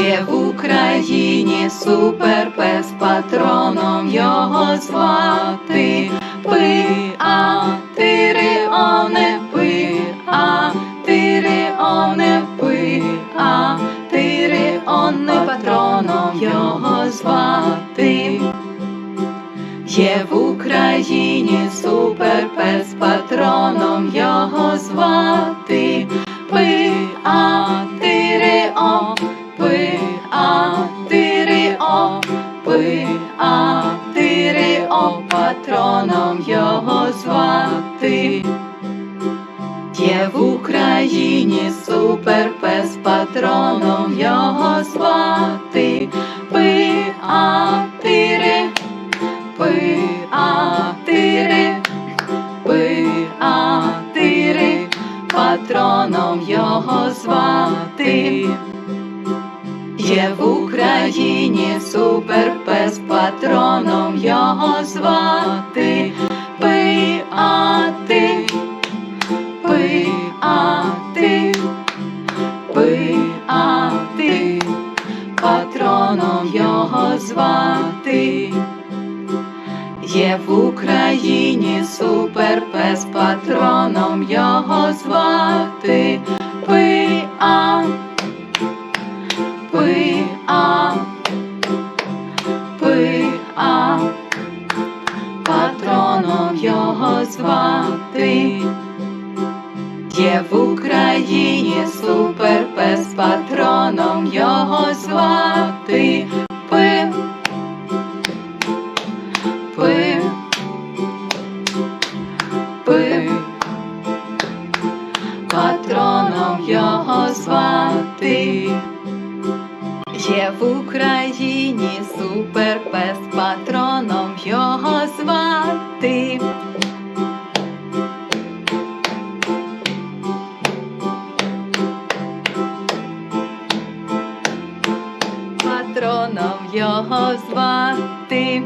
Є в Україні суперпес, патроном його звати. Пи, а тири оне пи, а тири оне пи, а тири оне патроном його звати. Є в Україні суперпес, патроном його звати. О, а о, патроном його звати. Є в Україні суперпес, патроном його звати. Пи, а тири, пи, а тири, пи, а тири, патроном його звати. Є в Україні суперпес, патроном його звати. Пи, а ти, пи, а ти, пи, а ти, патроном його звати. Є в Україні суперпес, патроном його звати. Пи, патроном його звати. Є в Україні суперпес, патроном його звати. Пи, пи, пи, патроном його звати. Є в Україні суперпес, патроном його звати. Патроном його звати.